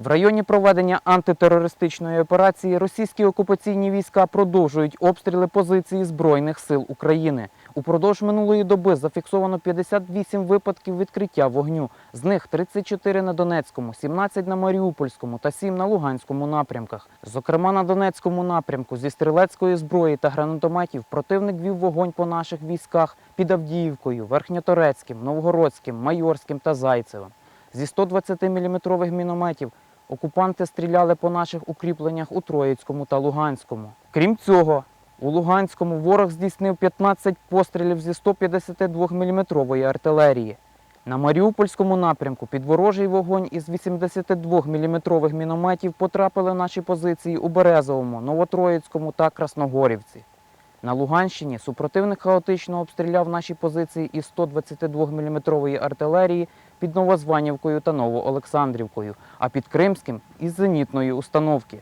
В районі проведення антитерористичної операції російські окупаційні війська продовжують обстріли позиції Збройних сил України. Упродовж минулої доби зафіксовано 58 випадків відкриття вогню. З них 34 на Донецькому, 17 на Маріупольському та 7 на Луганському напрямках. Зокрема, на Донецькому напрямку зі стрілецької зброї та гранатометів противник вів вогонь по наших військах під Авдіївкою, Верхньоторецьким, Новгородським, Майорським та Зайцевим. Зі 120-мм мінометів окупанти стріляли по наших укріпленнях у Троїцькому та Луганському. Крім цього, у Луганському ворог здійснив 15 пострілів зі 152-мм артилерії. На Маріупольському напрямку під ворожий вогонь із 82-мм мінометів потрапили наші позиції у Березовому, Новотроїцькому та Красногорівці. На Луганщині супротивник хаотично обстріляв наші позиції із 122-мм артилерії під Новозванівкою та Новоолександрівкою, а під Кримським із зенітної установки.